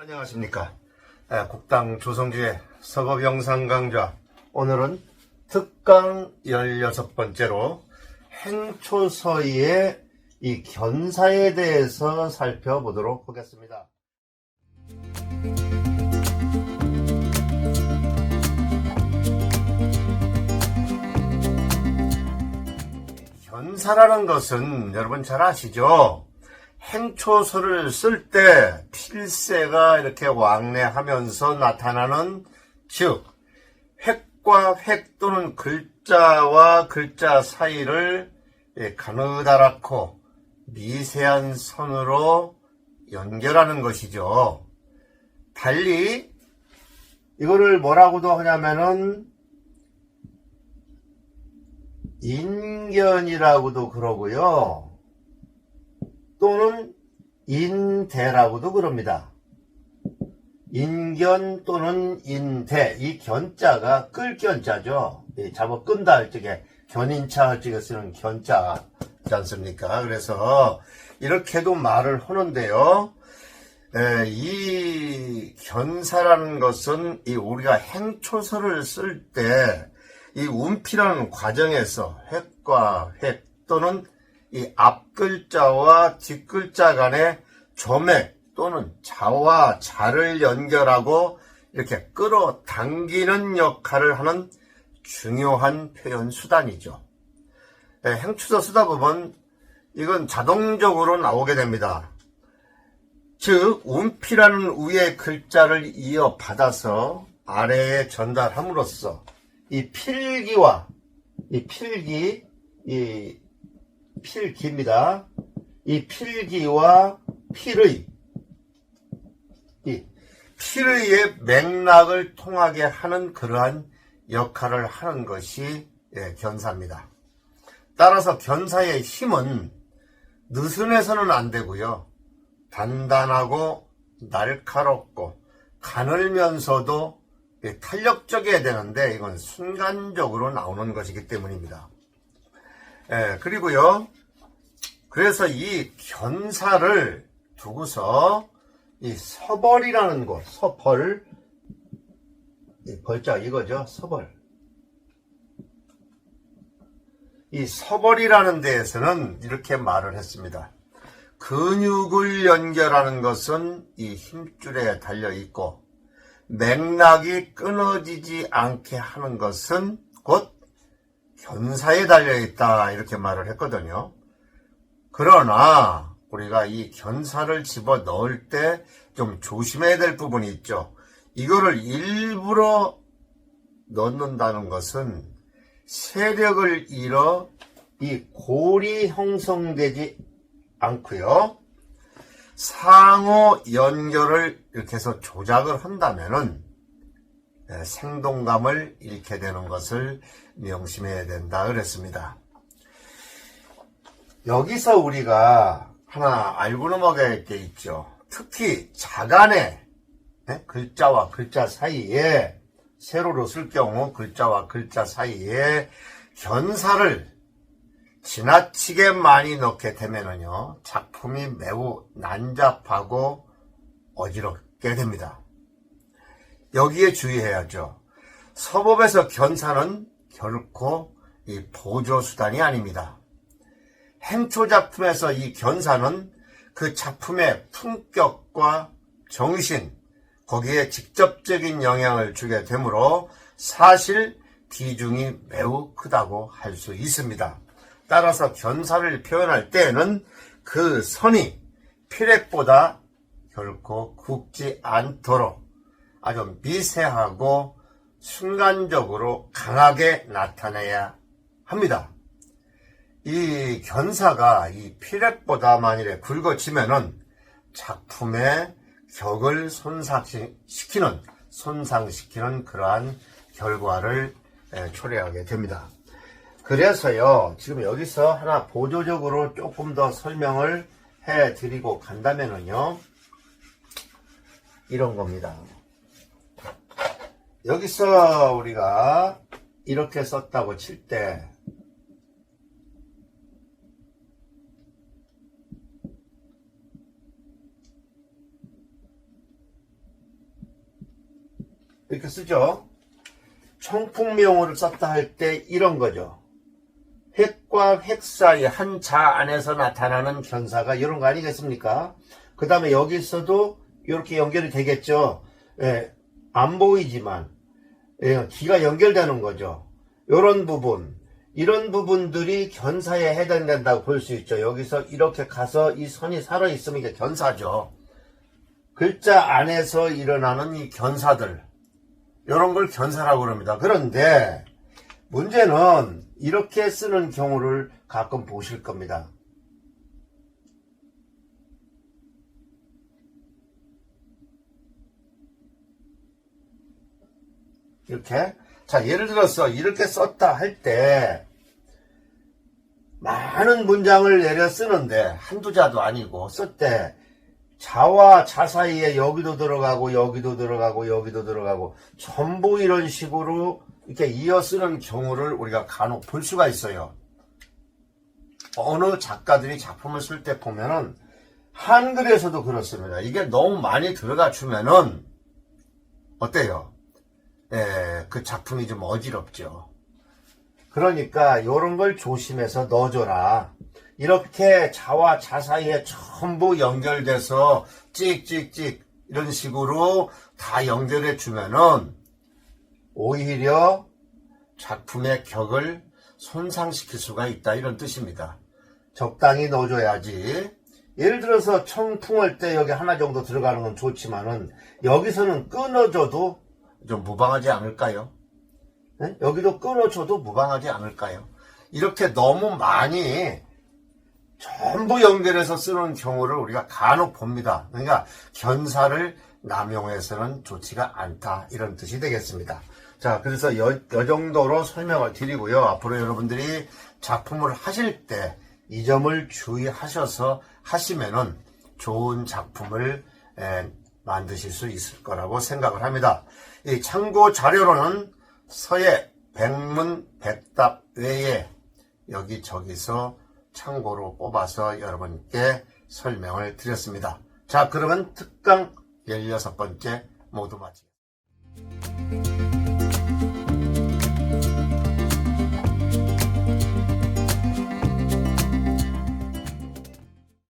안녕하십니까. 예, 국당 조성주의 서법 영상 강좌. 오늘은 특강 16번째로 행초서의의 이 견사에 대해서 살펴보도록 하겠습니다. 견사라는 것은 여러분 잘 아시죠? 행초서를 쓸 때 필세가 이렇게 왕래하면서 나타나는 즉 획과 획 또는 글자와 글자 사이를 예, 가느다랗고 미세한 선으로 연결하는 것이죠. 달리 이거를 뭐라고도 하냐면은 인견이라고도 그러고요. 또는 인대라고도 그럽니다. 인견 또는 인대 이 견자가 끌 견자죠. 이 잡아 끈다 할 적에 견인차 할 적에 쓰는 견자지 않습니까? 그래서 이렇게도 말을 하는데요. 에, 이 견사라는 것은 이 우리가 행초서를 쓸 때 이 운피라는 과정에서 획과 획 또는 이 앞글자와 뒷글자 간의 조맥 또는 자와 자를 연결하고 이렇게 끌어당기는 역할을 하는 중요한 표현 수단이죠. 예, 행추서 쓰다 보면 이건 자동적으로 나오게 됩니다. 즉, 운피라는 위의 글자를 이어받아서 아래에 전달함으로써 이 필기와 이 필기, 이 필기입니다. 이 필기와 필의, 이 필의의 맥락을 통하게 하는 그러한 역할을 하는 것이 예, 견사입니다. 따라서 견사의 힘은 느슨해서는 안 되고요. 단단하고 날카롭고 가늘면서도 예, 탄력적이어야 되는데 이건 순간적으로 나오는 것이기 때문입니다. 예, 그리고요. 그래서 이 견사를 두고서 이 서벌이라는 곳, 서벌, 이 벌자 이거죠, 서벌. 이 서벌이라는 데에서는 이렇게 말을 했습니다. 근육을 연결하는 것은 이 힘줄에 달려 있고, 맥락이 끊어지지 않게 하는 것은 곧 견사에 달려 있다. 이렇게 말을 했거든요. 그러나 우리가 이 견사를 집어 넣을 때 좀 조심해야 될 부분이 있죠. 이거를 일부러 넣는다는 것은 세력을 잃어 이 골이 형성되지 않고요. 상호 연결을 이렇게 해서 조작을 한다면은 예, 생동감을 잃게 되는 것을 명심해야 된다 그랬습니다. 여기서 우리가 하나 알고 넘어가야 할게 있죠. 특히 자간의 예, 글자와 글자 사이에 세로로 쓸 경우 글자와 글자 사이에 견사를 지나치게 많이 넣게 되면은요, 작품이 매우 난잡하고 어지럽게 됩니다. 여기에 주의해야죠. 서법에서 견사는 결코 이 보조수단이 아닙니다. 행초 작품에서 이 견사는 그 작품의 품격과 정신, 거기에 직접적인 영향을 주게 되므로 사실 비중이 매우 크다고 할 수 있습니다. 따라서 견사를 표현할 때에는 그 선이 피렉보다 결코 굵지 않도록 아주 미세하고 순간적으로 강하게 나타내야 합니다. 이 견사가 이 피렉보다 만일에 굵어지면은 작품의 격을 손상시키는, 손상시키는 그러한 결과를 에, 초래하게 됩니다. 그래서요, 지금 여기서 하나 보조적으로 조금 더 설명을 해 드리고 간다면은요, 이런 겁니다. 여기서 우리가 이렇게 썼다고 칠 때, 이렇게 쓰죠. 청풍명호를 썼다 할 때 이런 거죠. 획과 획 사이 한 자 안에서 나타나는 견사가 이런 거 아니겠습니까? 그 다음에 여기서도 이렇게 연결이 되겠죠. 예, 안 보이지만 예, 기가 연결되는 거죠. 이런 부분, 이런 부분들이 견사에 해당된다고 볼 수 있죠. 여기서 이렇게 가서 이 선이 살아 있으면 이게 견사죠. 글자 안에서 일어나는 이 견사들, 이런 걸 견사라고 그럽니다. 그런데 문제는 이렇게 쓰는 경우를 가끔 보실 겁니다. 이렇게. 자, 예를 들어서 이렇게 썼다 할 때, 많은 문장을 내려 쓰는데, 한두 자도 아니고, 쓸 때, 자와 자 사이에 여기도 들어가고, 여기도 들어가고, 여기도 들어가고, 전부 이런 식으로 이렇게 이어 쓰는 경우를 우리가 간혹 볼 수가 있어요. 어느 작가들이 작품을 쓸 때 보면은, 한글에서도 그렇습니다. 이게 너무 많이 들어가 주면은, 어때요? 예, 그 작품이 좀 어지럽죠. 그러니까 이런 걸 조심해서 넣어줘라. 이렇게 자와 자 사이에 전부 연결돼서 찍찍찍 이런 식으로 다 연결해 주면은 오히려 작품의 격을 손상시킬 수가 있다 이런 뜻입니다. 적당히 넣어줘야지. 예를 들어서 청풍할 때 여기 하나 정도 들어가는 건 좋지만은 여기서는 끊어줘도 좀 무방하지 않을까요? 네? 여기도 끊어줘도 무방하지 않을까요? 이렇게 너무 많이 전부 연결해서 쓰는 경우를 우리가 간혹 봅니다. 그러니까 견사를 남용해서는 좋지가 않다 이런 뜻이 되겠습니다. 자, 그래서 여, 여 정도로 설명을 드리고요. 앞으로 여러분들이 작품을 하실 때 이 점을 주의하셔서 하시면은 좋은 작품을 에, 만드실 수 있을 거라고 생각을 합니다. 이 참고 자료로는 서예 백문 백답 외에 여기저기서 참고로 뽑아서 여러분께 설명을 드렸습니다. 자, 그러면 특강 16번째 모두 마치겠습니다.